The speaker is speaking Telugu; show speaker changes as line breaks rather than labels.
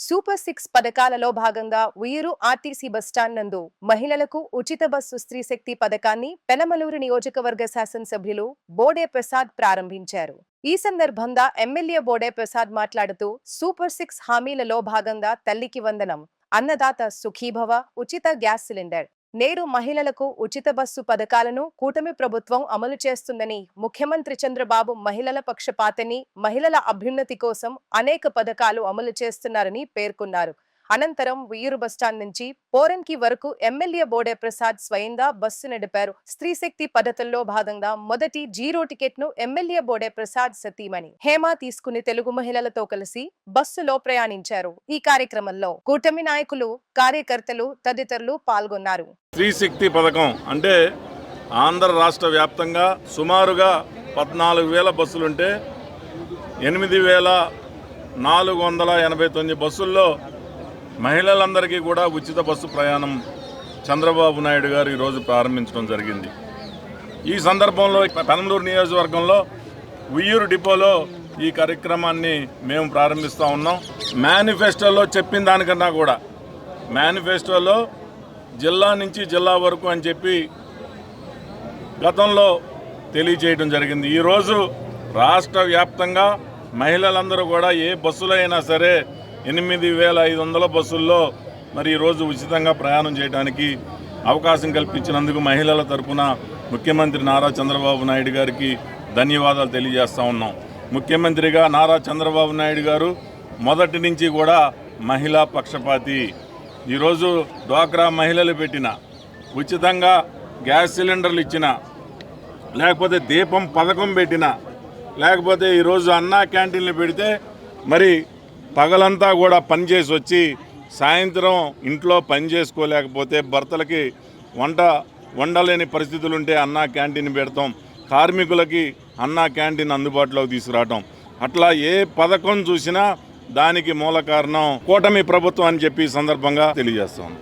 సూపర్ సిక్స్ పథకాలలో భాగంగా ఉయ్యూరు ఆర్టీసీ బస్టాండ్ నందు మహిళలకు ఉచిత బస్సు స్త్రీ శక్తి పథకాన్ని పెనమలూరు నియోజకవర్గ శాసనసభ్యులు బోడే ప్రసాద్ ప్రారంభించారు. ఈ సందర్భంగా ఎమ్మెల్యే బోడే ప్రసాద్ మాట్లాడుతూ సూపర్ సిక్స్ హామీలలో భాగంగా తల్లికి వందనం అన్నదాత సుఖీభవ ఉచిత గ్యాస్ సిలిండర్ నేడు మహిళలకు ఉచిత బస్సు పథకాలను కూటమి ప్రభుత్వం అమలు చేస్తుందని ముఖ్యమంత్రి చంద్రబాబు మహిళల పక్షపాతని మహిళల అభ్యున్నతి కోసం అనేక పథకాలు అమలు చేస్తున్నారని పేర్కొన్నారు. అనంతరం ఉయ్యూరు బస్టాండ్ నుంచి పోరన్కి వరకు ఎమ్మెల్యే బోడే ప్రసాద్ స్వయంగా బస్సు నడిపారు. స్త్రీ శక్తి పద్ధతుల్లో భాగంగా మొదటి జీరో టికెట్ను ఎమ్మెల్యే బోడే ప్రసాద్ సతీమణి హేమ తీసుకుని తెలుగు మహిళలతో కలిసి బస్సులో ప్రయాణించారు. ఈ కార్యక్రమంలో కూటమి నాయకులు కార్యకర్తలు తదితరులు పాల్గొన్నారు.
స్త్రీశక్తి పథకం అంటే ఆంధ్ర రాష్ట్ర వ్యాప్తంగా సుమారుగా పద్నాలుగు వేల బస్సులుంటే ఎనిమిది వేల నాలుగు వందల ఎనభై తొమ్మిది బస్సుల్లో మహిళలందరికీ కూడా ఉచిత బస్సు ప్రయాణం చంద్రబాబు నాయుడు గారు ఈరోజు ప్రారంభించడం జరిగింది. ఈ సందర్భంలో పెనమలూరు నియోజకవర్గంలో ఉయ్యూరు డిపోలో ఈ కార్యక్రమాన్ని మేము ప్రారంభిస్తూ ఉన్నాం. మేనిఫెస్టోలో చెప్పిన దానికన్నా కూడా మేనిఫెస్టోలో జిల్లా నుంచి జిల్లా వరకు అని చెప్పి గతంలో తెలియజేయడం జరిగింది. ఈరోజు రాష్ట్ర వ్యాప్తంగా మహిళలందరూ కూడా ఏ బస్సులో అయినా సరే ఎనిమిది వేల ఐదు వందల బస్సుల్లో మరి ఈరోజు ఉచితంగా ప్రయాణం చేయడానికి అవకాశం కల్పించినందుకు మహిళల తరపున ముఖ్యమంత్రి నారా చంద్రబాబు నాయుడు గారికి ధన్యవాదాలు తెలియజేస్తా ఉన్నాం. ముఖ్యమంత్రిగా నారా చంద్రబాబు నాయుడు గారు మొదటి నుంచి కూడా మహిళా పక్షపాతి. ఈరోజు డ్వాక్రా మహిళలు పెట్టిన ఉచితంగా గ్యాస్ సిలిండర్లు ఇచ్చిన లేకపోతే దీపం పథకం పెట్టిన లేకపోతే ఈరోజు అన్నా క్యాంటీన్లు పెడితే మరి పగలంతా కూడా పనిచేసి వచ్చి సాయంత్రం ఇంట్లో పని చేసుకోలేకపోతే భర్తలకి వంట వండలేని పరిస్థితులు ఉంటే అన్నా క్యాంటీన్ పెడతాం. కార్మికులకి అన్నా క్యాంటీన్ అందుబాటులోకి తీసుకురావటం. అట్లా ఏ పథకం చూసినా దానికి మూల కారణం కూటమి ప్రభుత్వం అని చెప్పి సందర్భంగా తెలియజేస్తాం.